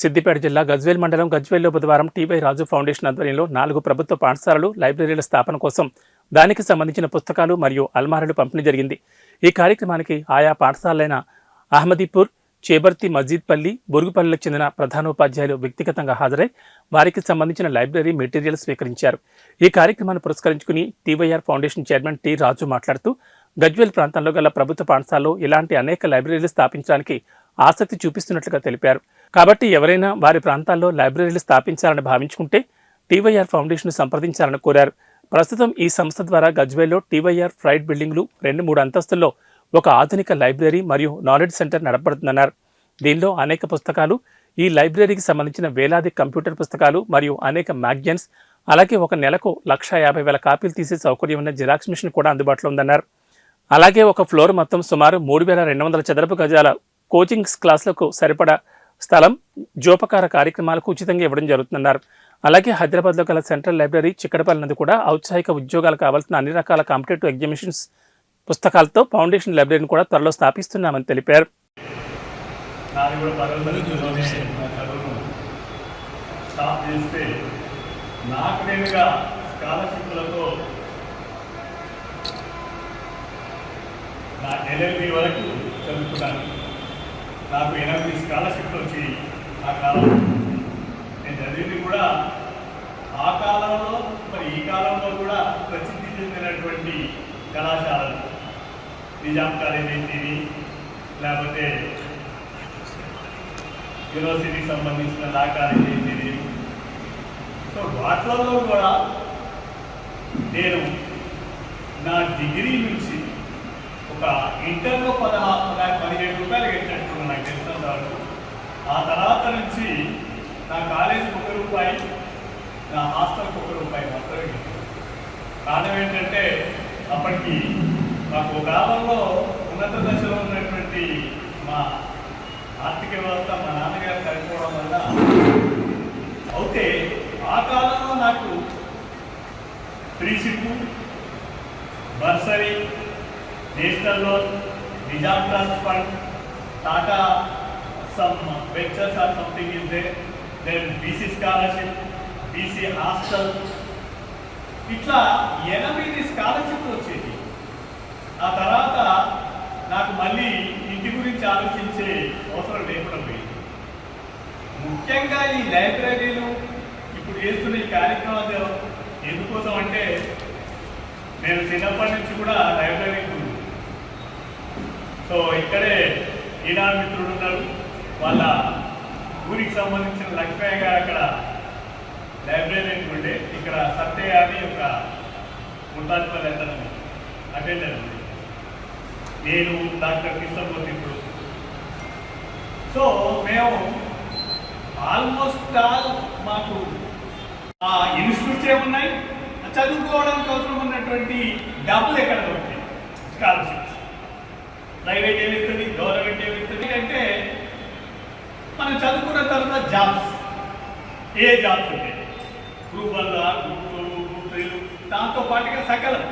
సిద్దిపేట జిల్లా గజ్వేల్ మండలం గజ్వేల్లో బుధవారం టీవై రాజు ఫౌండేషన్ ఆధ్వర్యంలో నాలుగు ప్రభుత్వ పాఠశాలలు లైబ్రరీల స్థాపన కోసం దానికి సంబంధించిన పుస్తకాలు మరియు అల్మారాలు పంపిణీ జరిగింది. ఈ కార్యక్రమానికి ఆయా పాఠశాలైన అహ్మదీపూర్ చేబర్తి మజీద్పల్లి బొరుగుపల్లికి చెందిన ప్రధానోపాధ్యాయులు వ్యక్తిగతంగా హాజరై వారికి సంబంధించిన లైబ్రరీ మెటీరియల్ స్వీకరించారు. ఈ కార్యక్రమాన్ని పురస్కరించుకుని TYR foundation chairman T Raju మాట్లాడుతూ గజ్వేల్ ప్రాంతంలో గల ప్రభుత్వ పాఠశాలలో ఇలాంటి అనేక లైబ్రరీలు స్థాపించడానికి ఆసక్తి చూపిస్తున్నట్లుగా తెలిపారు. కాబట్టి ఎవరైనా వారి ప్రాంతాల్లో లైబ్రరీలు స్థాపించాలని భావించుకుంటే టీవైఆర్ ఫౌండేషన్ సంప్రదించాలని కోరారు. ప్రస్తుతం ఈ సంస్థ ద్వారా గజ్వేల్లో టీవైఆర్ ఫ్రైడ్ బిల్డింగ్లు రెండు మూడు అంతస్తుల్లో ఒక ఆధునిక లైబ్రరీ మరియు నాలెడ్జ్ సెంటర్ నడపడుతుందన్నారు దీనిలో అనేక పుస్తకాలు ఈ లైబ్రరీకి సంబంధించిన వేలాది కంప్యూటర్ పుస్తకాలు మరియు అనేక మ్యాగజైన్స్ అలాగే ఒక నెలకు లక్ష యాభై వేల కాపీలు తీసే సౌకర్యం ఉన్న జిరాక్స్ మిషన్ కూడా అందుబాటులో ఉందన్నారు. అలాగే ఒక ఫ్లోర్ మొత్తం సుమారు మూడు వేల రెండు వందల చదరపు గజాల కోచింగ్ క్లాసులకు సరిపడా స్థలం జోపకార కార్యక్రమాలకు ఉచితంగా ఇవ్వడం జరుగుతుందన్నారు. అలాగే హైదరాబాద్లో గల సెంట్రల్ లైబ్రరీ చిక్కడపల్లి నందు కూడా ఔత్సాహిక ఉద్యోగాలు కావాల్సిన అన్ని రకాల కాంపిటేటివ్ ఎగ్జిబిషన్స్ పుస్తకాలతో ఫౌండేషన్ లైబ్రరీని కూడా త్వరలో స్థాపిస్తున్నామని తెలిపారు. నాకు నేనుగా స్కాలర్షిప్లతో నా ఎల్ఎల్బి వరకు చదువుకున్నాను నాకు ఎనభై స్కాలర్షిప్లు వచ్చి ఆ కాలంలో. నేను చదివింది కూడా ఆ కాలంలో మరి ఈ కాలంలో కూడా ప్రసిద్ధి చెందినటువంటి కళాశాలలు. నిజాం కాలేజ్ ఏంటిది లేకపోతే యూనివర్సిటీకి సంబంధించిన లా కాలేజ్ అయితేనే సో వాటిలలో కూడా నేను నా డిగ్రీ నుంచి ఒక ఇంటర్లో పదహారు పదిహేడు రూపాయలు కట్టినట్టున్నా నాకు తెలిసినంత వరకు ఆ తర్వాత నుంచి నా కాలేజీకి ఒక రూపాయి నా హాస్టల్కి ఒక రూపాయి మాత్రమే కట్టాను. కారణం ఏంటంటే అప్పటికి మాకు గ్రామంలో ఉన్నత దశలో ఉన్నటువంటి మా ఆర్థిక వ్యవస్థ మా నాన్నగారు చనిపోవడం వల్ల అయితే ఆ కాలంలో నాకు three SIP bursary national loan Nizam trust fund Tata some ventures or something is they then BC scholarship BC hostel. ఇట్లా ఎనిమిది స్కాలర్షిప్ వచ్చేది ఆ తర్వాత నాకు మళ్ళీ ఇంటి గురించి ఆలోచించే అవసరం లేకుండా పోయింది. ముఖ్యంగా ఈ లైబ్రరీలు ఇప్పుడు చేస్తున్న ఈ కార్యక్రమాలు ఎందుకోసం అంటే నేను చిన్నప్పటి నుంచి కూడా లైబ్రరీ సో ఇక్కడే ఈనాడు మిత్రుడు ఉన్నారు వాళ్ళ ఊరికి సంబంధించిన లక్ష్మయ్య గారు అక్కడ లైబ్రరీ ఉండే. ఇక్కడ సత్య అని ఒక ముట్టాజ్పల్లి అతను అటెండర్ ఉంది నేను డాక్టర్ కృష్ణమూర్తి ఇప్పుడు. సో మేము ఆల్మోస్ట్ ఆల్ మాకు ఆ ఇన్స్టిట్యూట్స్ ఏమున్నాయి? చదువుకోవడానికి అవసరం ఉన్నటువంటి డబ్బులు ఎక్కడ ఉంటాయి స్కాలర్షిప్స్. ప్రైవేట్ ఏమిస్తుంది గవర్నమెంట్ ఏమిస్తుంది అంటే మనం చదువుకున్న తర్వాత జాబ్స్ ఏ జాబ్స్ ఉంటాయి? గ్రూప్ వల్ల గ్రూప్ గ్రూప్ త్రీలు దాంతో పాటుగా సకలం.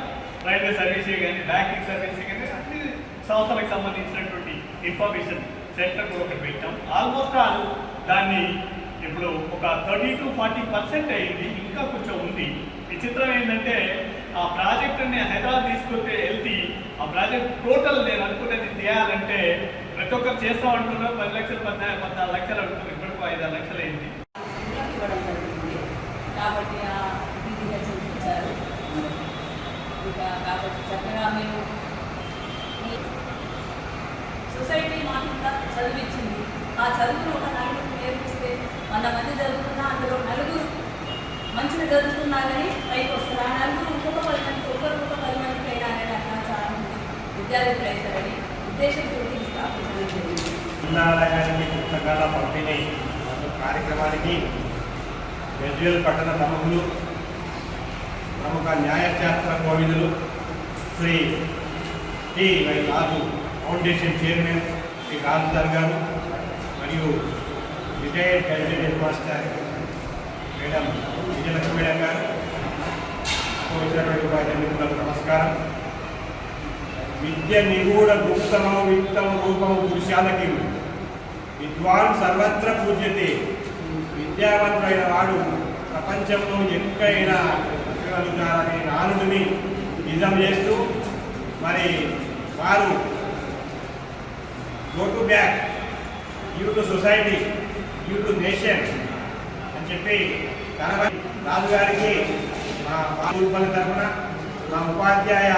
రైల్వే సర్వీసే కానీ బ్యాంకింగ్ సర్వీసే కానీ అన్ని సంస్థలకు సంబంధించినటువంటి ఇన్ఫర్మేషన్ సెంటర్ కూడా ఒకటి పెట్టాం. ఆల్మోస్ట్ ఆల్ దాన్ని ఇప్పుడు ఒక థర్టీ టు ఫార్టీ పర్సెంట్ అయింది. ఇంకా కొంచెం ఉంది. విచిత్రం ఏంటంటే ఆ ప్రాజెక్ట్ని హైదరాబాద్ తీసుకొస్తే ఆ ప్రాజెక్ట్ టోటల్ నేను అనుకునేది చేయాలంటే ప్రతి ఒక్కరు చేస్తాం అంటున్నారు పది లక్షలు పద్నాలుగు పద్నాలుగు లక్షలు అంటున్నారు. ఇప్పటికో ఐదు ఆరు లక్షలు అయింది. కాబట్టి ఆ కాబట్టి చక్కగా మేము సొసైటీ మాకు చదివించింది. ఆ చదువును ఒక నలుగురు నేర్పిస్తే వంద మంది చదువుకున్నా అందులో నలుగురు మంచిగా చదువుకున్నా కానీ పైకి వస్తారు ఆ నలుగురు ఇంకొక పది మంది ఒకరు విద్యార్థులు అవుతారని ఉద్దేశంతో స్థాపించడం జరిగింది చిన్నారాయణకి పుస్తకాల పంపిణీ కార్యక్రమానికి గజ్వేల్ పట్టణ ప్రముఖులు ప్రముఖ న్యాయశాస్త్ర కోవిదులు Shri T Y Raju foundation chairman Shri Raju sir గారు మరియు retired Gajwel headmaster madam Vijayalakshmi madam గారు. వచ్చినటువంటి వారి నమస్కారం. విద్య నిగూఢ గుప్తమో విత్తమ రూపము పురుషాలకి విద్వాన్ సర్వత్ర పూజ్యతే విద్యావంతుడైన వాడు ప్రపంచంలో ఎక్కడైనా బ్రతకగలుగుతారనే నానుడిని నిజం చేస్తూ మరి వారు go to back you to society you to nation అని చెప్పి రాజుగారికి మా బాలుపల్లి తరఫున మా ఉపాధ్యాయ